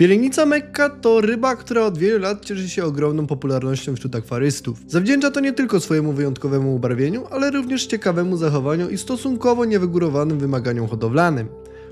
Pielęgnica Mekka to ryba, która od wielu lat cieszy się ogromną popularnością wśród akwarystów. Zawdzięcza to nie tylko swojemu wyjątkowemu ubarwieniu, ale również ciekawemu zachowaniu i stosunkowo niewygórowanym wymaganiom hodowlanym.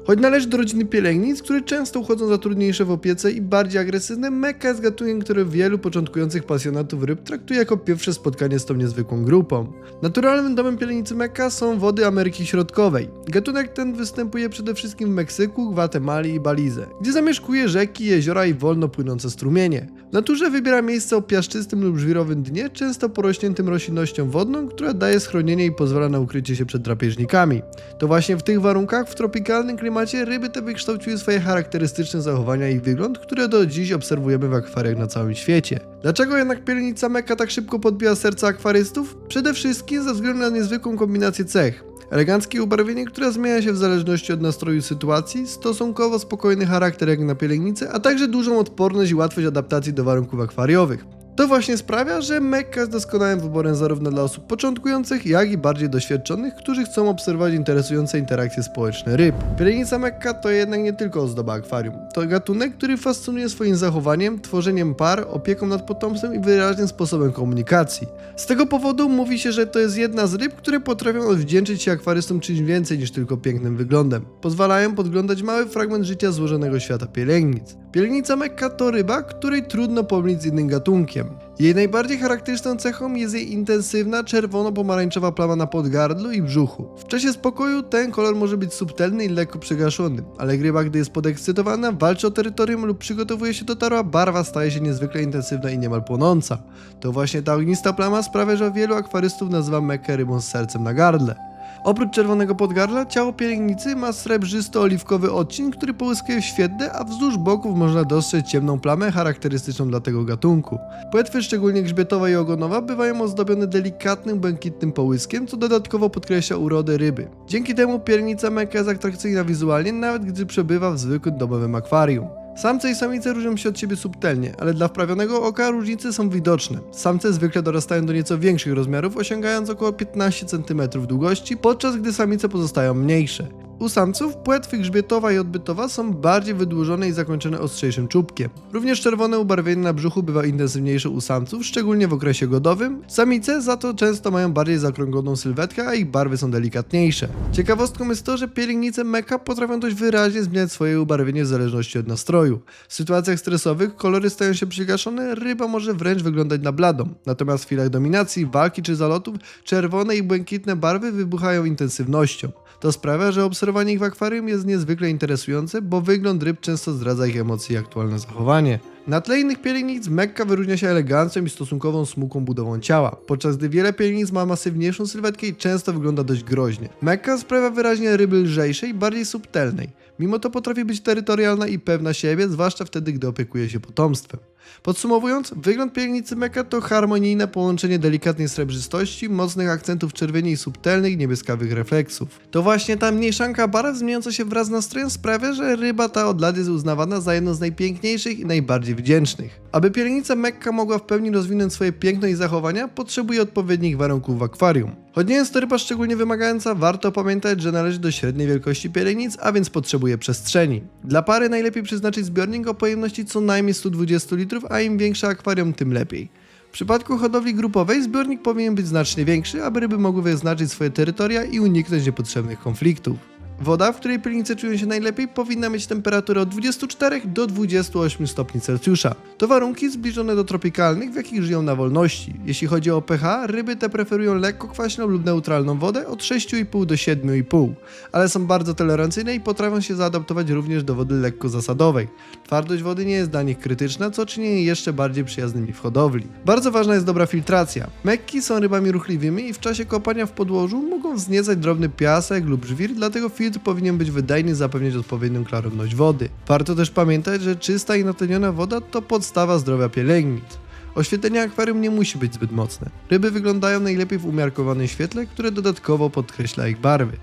Choć należy do rodziny pielęgnic, które często uchodzą za trudniejsze w opiece i bardziej agresywne, Mekka jest gatunkiem, który wielu początkujących pasjonatów ryb traktuje jako pierwsze spotkanie z tą niezwykłą grupą. Naturalnym domem pielęgnicy Mekka są wody Ameryki Środkowej. Gatunek ten występuje przede wszystkim w Meksyku, Gwatemali i Balize, gdzie zamieszkuje rzeki, jeziora i wolno płynące strumienie. W naturze wybiera miejsce o piaszczystym lub żwirowym dnie, często porośniętym roślinnością wodną, która daje schronienie i pozwala na ukrycie się przed drapieżnikami. To właśnie w tych warunkach, w tropikalnym klimacie, ryby te wykształciły swoje charakterystyczne zachowania i wygląd, które do dziś obserwujemy w akwariach na całym świecie. Dlaczego jednak pielęgnica Mekka tak szybko podbiła serca akwarystów? Przede wszystkim ze względu na niezwykłą kombinację cech. Eleganckie ubarwienie, które zmienia się w zależności od nastroju sytuacji, stosunkowo spokojny charakter jak na pielęgnicy, a także dużą odporność i łatwość adaptacji do warunków akwariowych. To właśnie sprawia, że Mekka jest doskonałym wyborem zarówno dla osób początkujących, jak i bardziej doświadczonych, którzy chcą obserwować interesujące interakcje społeczne ryb. Pielęgnica Mekka to jednak nie tylko ozdoba akwarium. To gatunek, który fascynuje swoim zachowaniem, tworzeniem par, opieką nad potomstwem i wyraźnym sposobem komunikacji. Z tego powodu mówi się, że to jest jedna z ryb, które potrafią odwdzięczyć się akwarystom czymś więcej niż tylko pięknym wyglądem. Pozwalają podglądać mały fragment życia złożonego świata pielęgnic. Pielęgnica Mekka to ryba, której trudno pomylić z innym gatunkiem. Jej najbardziej charakterystyczną cechą jest jej intensywna czerwono-pomarańczowa plama na podgardlu i brzuchu. W czasie spokoju ten kolor może być subtelny i lekko przygaszony, ale ryba, gdy jest podekscytowana, walczy o terytorium lub przygotowuje się do tarła, barwa staje się niezwykle intensywna i niemal płonąca. To właśnie ta ognista plama sprawia, że wielu akwarystów nazywa Mekkę rybą z sercem na gardle. Oprócz czerwonego podgardla, ciało pielęgnicy ma srebrzysto-oliwkowy odcień, który połyskuje w świetle, a wzdłuż boków można dostrzec ciemną plamę charakterystyczną dla tego gatunku. Płetwy, szczególnie grzbietowa i ogonowa, bywają ozdobione delikatnym, błękitnym połyskiem, co dodatkowo podkreśla urodę ryby. Dzięki temu pielęgnica meka jest atrakcyjna wizualnie, nawet gdy przebywa w zwykłym domowym akwarium. Samce i samice różnią się od siebie subtelnie, ale dla wprawionego oka różnice są widoczne. Samce zwykle dorastają do nieco większych rozmiarów, osiągając około 15 cm długości, podczas gdy samice pozostają mniejsze. U samców płetwy grzbietowa i odbytowa są bardziej wydłużone i zakończone ostrzejszym czubkiem. Również czerwone ubarwienie na brzuchu bywa intensywniejsze u samców, szczególnie w okresie godowym. Samice za to często mają bardziej zakrągloną sylwetkę, a ich barwy są delikatniejsze. Ciekawostką jest to, że pielęgnice meka potrafią dość wyraźnie zmieniać swoje ubarwienie w zależności od nastroju. W sytuacjach stresowych kolory stają się przygaszone, ryba może wręcz wyglądać na bladą. Natomiast w chwilach dominacji, walki czy zalotów czerwone i błękitne barwy wybuchają intensywnością. To sprawia, że obserwowanie ich w akwarium jest niezwykle interesujące, bo wygląd ryb często zdradza ich emocje i aktualne zachowanie. Na tle innych pielęgnic Mekka wyróżnia się elegancją i stosunkową smukłą budową ciała, podczas gdy wiele pielęgnic ma masywniejszą sylwetkę i często wygląda dość groźnie. Mekka sprawia wyraźnie ryby lżejszej bardziej subtelnej. Mimo to potrafi być terytorialna i pewna siebie, zwłaszcza wtedy, gdy opiekuje się potomstwem. Podsumowując, wygląd pielęgnicy Meka to harmonijne połączenie delikatnej srebrzystości, mocnych akcentów czerwieni i subtelnych niebieskawych refleksów. To właśnie ta mniejszanka barw zmieniająca się wraz z nastrojem sprawia, że ryba ta od lat jest uznawana za jedną z najpiękniejszych i najbardziej wdzięcznych. Aby pielęgnica Mekka mogła w pełni rozwinąć swoje piękno i zachowania, potrzebuje odpowiednich warunków w akwarium. Choć nie jest to ryba szczególnie wymagająca, warto pamiętać, że należy do średniej wielkości pielęgnic, a więc potrzebuje przestrzeni. Dla pary najlepiej przeznaczyć zbiornik o pojemności co najmniej 120 litrów, a im większe akwarium, tym lepiej. W przypadku hodowli grupowej zbiornik powinien być znacznie większy, aby ryby mogły wyznaczyć swoje terytoria i uniknąć niepotrzebnych konfliktów. Woda, w której pielnice czują się najlepiej, powinna mieć temperaturę od 24 do 28 stopni Celsjusza. To warunki zbliżone do tropikalnych, w jakich żyją na wolności. Jeśli chodzi o pH, ryby te preferują lekko kwaśną lub neutralną wodę od 6,5 do 7,5, ale są bardzo tolerancyjne i potrafią się zaadaptować również do wody lekko zasadowej. Twardość wody nie jest dla nich krytyczna, co czyni je jeszcze bardziej przyjaznymi w hodowli. Bardzo ważna jest dobra filtracja. Mekki są rybami ruchliwymi i w czasie kopania w podłożu mogą wzniecać drobny piasek lub żwir, dlatego filtr powinien być wydajny i zapewniać odpowiednią klarowność wody. Warto też pamiętać, że czysta i natleniona woda to podstawa zdrowia pielęgnic. Oświetlenie akwarium nie musi być zbyt mocne. Ryby wyglądają najlepiej w umiarkowanym świetle, które dodatkowo podkreśla ich barwy.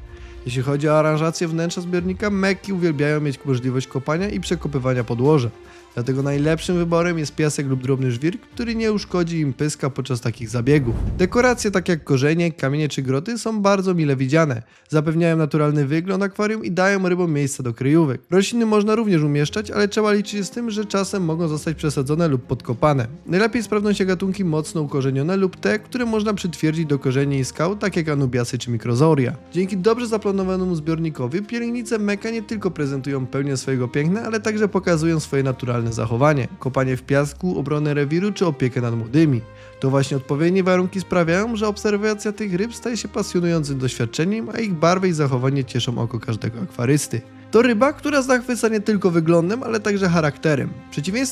Jeśli chodzi o aranżację wnętrza zbiornika, meki uwielbiają mieć możliwość kopania i przekopywania podłoża. Dlatego najlepszym wyborem jest piasek lub drobny żwir, który nie uszkodzi im pyska podczas takich zabiegów. Dekoracje takie jak korzenie, kamienie czy groty są bardzo mile widziane. Zapewniają naturalny wygląd akwarium i dają rybom miejsca do kryjówek. Rośliny można również umieszczać, ale trzeba liczyć z tym, że czasem mogą zostać przesadzone lub podkopane. Najlepiej sprawdzą się gatunki mocno ukorzenione lub te, które można przytwierdzić do korzeni i skał, tak jak anubiasy czy mikrozoria. Dzięki dobrze zaplanowanemu zbiornikowi pielęgnice meka nie tylko prezentują pełnię swojego piękna, ale także pokazują swoje naturalne zachowanie. Kopanie w piasku, obronę rewiru czy opiekę nad młodymi. To właśnie odpowiednie warunki sprawiają, że obserwacja tych ryb staje się pasjonującym doświadczeniem, a ich barwy i zachowanie cieszą oko każdego akwarysty. To ryba, która zachwyca nie tylko wyglądem, ale także charakterem.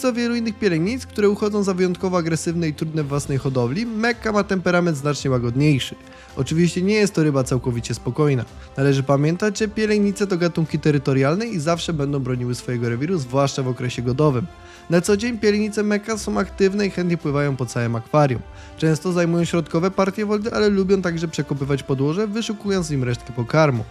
Do wielu innych pielęgnic, które uchodzą za wyjątkowo agresywne i trudne w własnej hodowli, mekka ma temperament znacznie łagodniejszy. Oczywiście nie jest to ryba całkowicie spokojna. Należy pamiętać, że pielęgnice to gatunki terytorialne i zawsze będą broniły swojego rewiru, zwłaszcza w okresie godowym. Na co dzień pielęgnice meka są aktywne i chętnie pływają po całym akwarium. Często zajmują środkowe partie wody, ale lubią także przekopywać podłoże, wyszukując im resztki pokarmu.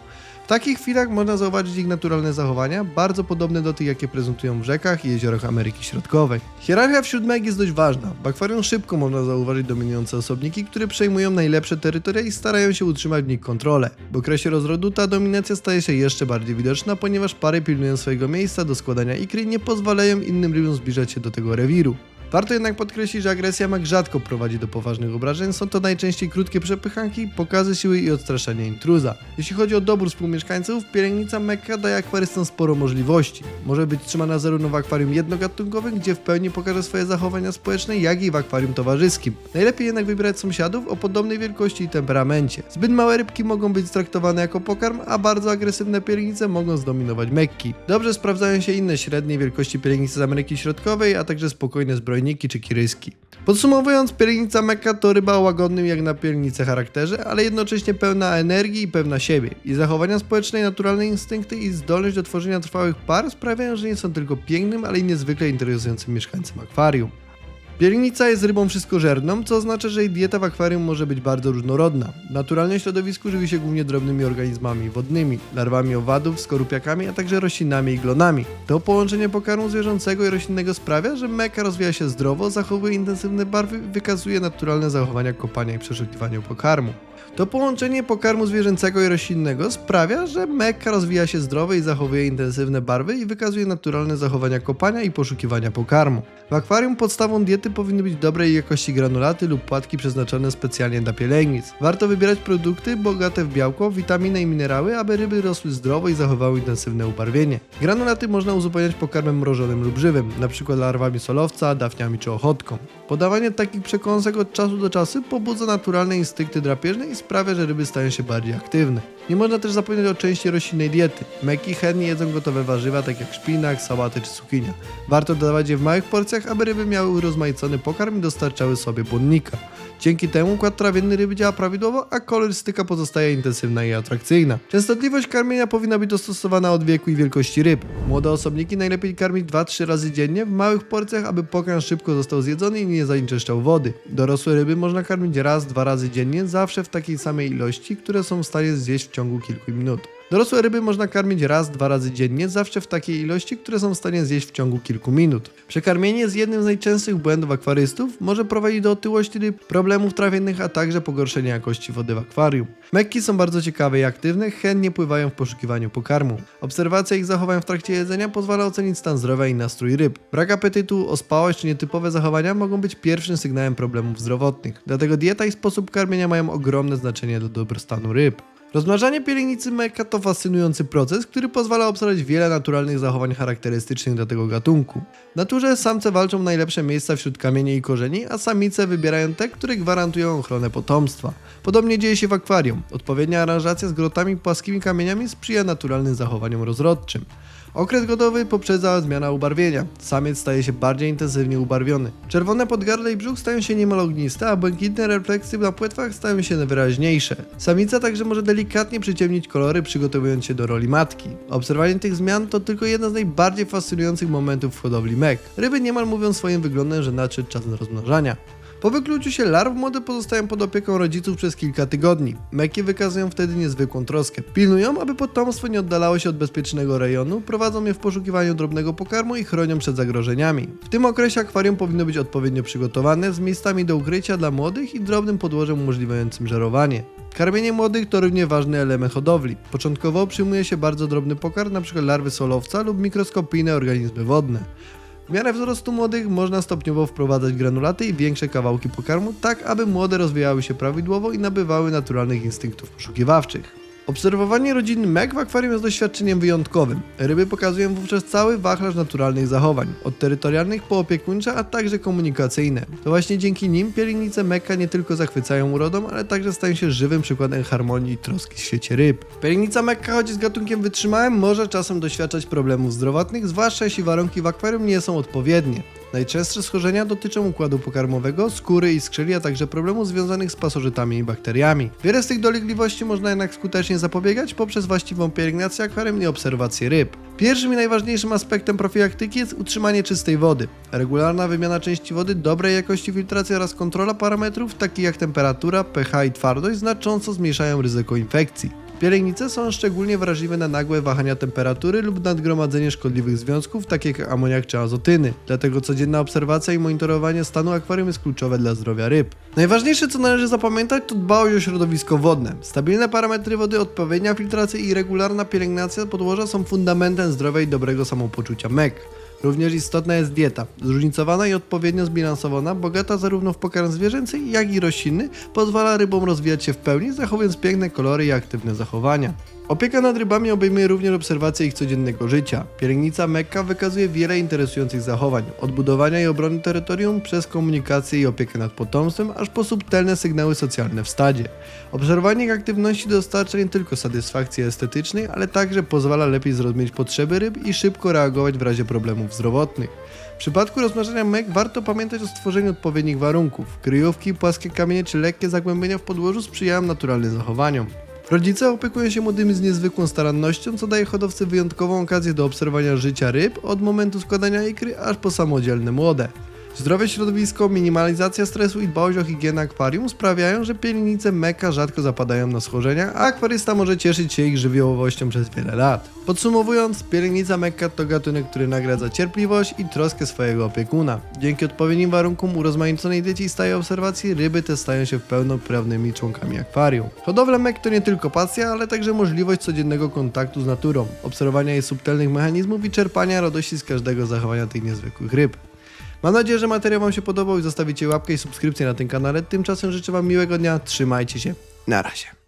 W takich chwilach można zauważyć ich naturalne zachowania, bardzo podobne do tych, jakie prezentują w rzekach i jeziorach Ameryki Środkowej. Hierarchia wśród meg jest dość ważna. W akwarium szybko można zauważyć dominujące osobniki, które przejmują najlepsze terytoria i starają się utrzymać w nich kontrolę. W okresie rozrodu ta dominacja staje się jeszcze bardziej widoczna, ponieważ pary pilnują swojego miejsca do składania ikry i nie pozwalają innym rybom zbliżać się do tego rewiru. Warto jednak podkreślić, że agresja mak rzadko prowadzi do poważnych obrażeń, są to najczęściej krótkie przepychanki, pokazy siły i odstraszanie intruza. Jeśli chodzi o dobór współmieszkańców, pielęgnica Mekka daje akwarystom sporo możliwości. Może być trzymana zarówno w akwarium jednogatunkowym, gdzie w pełni pokaże swoje zachowania społeczne, jak i w akwarium towarzyskim. Najlepiej jednak wybierać sąsiadów o podobnej wielkości i temperamencie. Zbyt małe rybki mogą być traktowane jako pokarm, a bardzo agresywne pielęgnice mogą zdominować Mekki. Dobrze sprawdzają się inne średniej wielkości pielęgnice z Ameryki Środkowej, a także spokojne zbrojniki czy kiryski. Podsumowując, pielęgnica Mekka to ryba o łagodnym jak na pielęgnicę charakterze, ale jednocześnie pełna energii i pewna siebie. I zachowania społeczne naturalne instynkty i zdolność do tworzenia trwałych par sprawiają, że nie są tylko pięknym, ale i niezwykle interesującym mieszkańcem akwarium. Pielęgnica jest rybą wszystkożerną, co oznacza, że jej dieta w akwarium może być bardzo różnorodna. W naturalnym środowisku żywi się głównie drobnymi organizmami wodnymi, larwami owadów, skorupiakami, a także roślinami i glonami. To połączenie pokarmu zwierzęcego i roślinnego sprawia, że meka rozwija się zdrowo, zachowuje intensywne barwy i wykazuje naturalne zachowania kopania i przeszukiwania pokarmu. To połączenie pokarmu zwierzęcego i roślinnego sprawia, że mekka rozwija się zdrowo i zachowuje intensywne barwy i wykazuje naturalne zachowania kopania i poszukiwania pokarmu. W akwarium podstawą diety powinny być dobrej jakości granulaty lub płatki przeznaczone specjalnie dla pielęgnic. Warto wybierać produkty bogate w białko, witaminy i minerały, aby ryby rosły zdrowo i zachowały intensywne ubarwienie. Granulaty można uzupełniać pokarmem mrożonym lub żywym, np. larwami solowca, dafniami czy ochotką. Podawanie takich przekąsek od czasu do czasu pobudza naturalne instynkty drapieżne i sprawia, że ryby stają się bardziej aktywne. Nie można też zapominać o części roślinnej diety. Meki chętnie jedzą gotowe warzywa, tak jak szpinak, sałaty czy cukinia. Warto dodawać je w małych porcjach, aby ryby miały urozmaicony pokarm i dostarczały sobie błonnika. Dzięki temu układ trawienny ryby działa prawidłowo, a kolorystyka pozostaje intensywna i atrakcyjna. Częstotliwość karmienia powinna być dostosowana od wieku i wielkości ryb. Młode osobniki najlepiej karmić 2-3 razy dziennie w małych porcjach, aby pokarm szybko został zjedzony i nie zanieczyszczał wody. Dorosłe ryby można karmić raz, dwa razy dziennie, zawsze w takiej samej ilości, które są w stanie zjeść w ciągu kilku minut. Dorosłe ryby można karmić raz, dwa razy dziennie, zawsze w takiej ilości, które są w stanie zjeść w ciągu kilku minut. Przekarmienie jest jednym z najczęstszych błędów akwarystów, może prowadzić do otyłości ryb, problemów trawiennych, a także pogorszenia jakości wody w akwarium. Mekki są bardzo ciekawe i aktywne, chętnie pływają w poszukiwaniu pokarmu. Obserwacja ich zachowań w trakcie jedzenia pozwala ocenić stan zdrowia i nastrój ryb. Brak apetytu, ospałość czy nietypowe zachowania mogą być pierwszym sygnałem problemów zdrowotnych, dlatego dieta i sposób karmienia mają ogromne znaczenie dla dobrostanu ryb. Rozmnażanie pielęgnicy meka to fascynujący proces, który pozwala obserwować wiele naturalnych zachowań charakterystycznych dla tego gatunku. W naturze samce walczą najlepsze miejsca wśród kamieni i korzeni, a samice wybierają te, które gwarantują ochronę potomstwa. Podobnie dzieje się w akwarium. Odpowiednia aranżacja z grotami płaskimi kamieniami sprzyja naturalnym zachowaniom rozrodczym. Okres godowy poprzedza zmiana ubarwienia. Samiec staje się bardziej intensywnie ubarwiony. Czerwone podgardle i brzuch stają się niemal ogniste, a błękitne refleksy na płetwach stają się wyraźniejsze. Samica także może delikatnie przyciemnić kolory, przygotowując się do roli matki. Obserwowanie tych zmian to tylko jeden z najbardziej fascynujących momentów w hodowli mek. Ryby niemal mówią swoim wyglądem, że nadszedł czas rozmnażania. Po wykluciu się larw młode pozostają pod opieką rodziców przez kilka tygodni. Meki wykazują wtedy niezwykłą troskę. Pilnują, aby potomstwo nie oddalało się od bezpiecznego rejonu, prowadzą je w poszukiwaniu drobnego pokarmu i chronią przed zagrożeniami. W tym okresie akwarium powinno być odpowiednio przygotowane, z miejscami do ukrycia dla młodych i drobnym podłożem umożliwiającym żerowanie. Karmienie młodych to równie ważny element hodowli. Początkowo przyjmuje się bardzo drobny pokarm, np. larwy solowca lub mikroskopijne organizmy wodne. W miarę wzrostu młodych można stopniowo wprowadzać granulaty i większe kawałki pokarmu, tak aby młode rozwijały się prawidłowo i nabywały naturalnych instynktów poszukiwawczych. Obserwowanie rodziny mek w akwarium jest doświadczeniem wyjątkowym. Ryby pokazują wówczas cały wachlarz naturalnych zachowań, od terytorialnych po opiekuńcze, a także komunikacyjne. To właśnie dzięki nim pielenice meka nie tylko zachwycają urodą, ale także stają się żywym przykładem harmonii i troski w świecie ryb. Pielenica mekka, choć jest gatunkiem wytrzymałym, może czasem doświadczać problemów zdrowotnych, zwłaszcza jeśli warunki w akwarium nie są odpowiednie. Najczęstsze schorzenia dotyczą układu pokarmowego, skóry i skrzeli, a także problemów związanych z pasożytami i bakteriami. Wiele z tych dolegliwości można jednak skutecznie zapobiegać poprzez właściwą pielęgnację akwarium i obserwację ryb. Pierwszym i najważniejszym aspektem profilaktyki jest utrzymanie czystej wody. Regularna wymiana części wody, dobrej jakości filtracji oraz kontrola parametrów takich jak temperatura, pH i twardość znacząco zmniejszają ryzyko infekcji. Pielęgnice są szczególnie wrażliwe na nagłe wahania temperatury lub nadgromadzenie szkodliwych związków, takich jak amoniak czy azotyny. Dlatego codzienna obserwacja i monitorowanie stanu akwarium jest kluczowe dla zdrowia ryb. Najważniejsze, co należy zapamiętać, to dbałość o środowisko wodne. Stabilne parametry wody, odpowiednia filtracja i regularna pielęgnacja podłoża są fundamentem zdrowia i dobrego samopoczucia mek. Również istotna jest dieta, zróżnicowana i odpowiednio zbilansowana, bogata zarówno w pokarm zwierzęcy, jak i roślinny, pozwala rybom rozwijać się w pełni, zachowując piękne kolory i aktywne zachowania. Opieka nad rybami obejmuje również obserwację ich codziennego życia. Pielęgnica Mekka wykazuje wiele interesujących zachowań, od budowania i obrony terytorium przez komunikację i opiekę nad potomstwem, aż po subtelne sygnały socjalne w stadzie. Obserwowanie ich aktywności dostarcza nie tylko satysfakcji estetycznej, ale także pozwala lepiej zrozumieć potrzeby ryb i szybko reagować w razie problemów zdrowotnych. W przypadku rozmnażania mek warto pamiętać o stworzeniu odpowiednich warunków. Kryjówki, płaskie kamienie czy lekkie zagłębienia w podłożu sprzyjają naturalnym zachowaniom. Rodzice opiekują się młodymi z niezwykłą starannością, co daje hodowcy wyjątkową okazję do obserwowania życia ryb od momentu składania ikry aż po samodzielne młode. Zdrowe środowisko, minimalizacja stresu i dbałość o higienę akwarium sprawiają, że pielnice meka rzadko zapadają na schorzenia, a akwarysta może cieszyć się ich żywiołowością przez wiele lat. Podsumowując, pielnica mekka to gatunek, który nagradza cierpliwość i troskę swojego opiekuna. Dzięki odpowiednim warunkom urozmaiconej diecie i obserwacji ryby te stają się pełnoprawnymi członkami akwarium. Hodowla mek to nie tylko pasja, ale także możliwość codziennego kontaktu z naturą, obserwowania jej subtelnych mechanizmów i czerpania radości z każdego zachowania tych niezwykłych ryb. Mam nadzieję, że materiał Wam się podobał i zostawicie łapkę i subskrypcję na tym kanale. Tymczasem życzę Wam miłego dnia, trzymajcie się, na razie.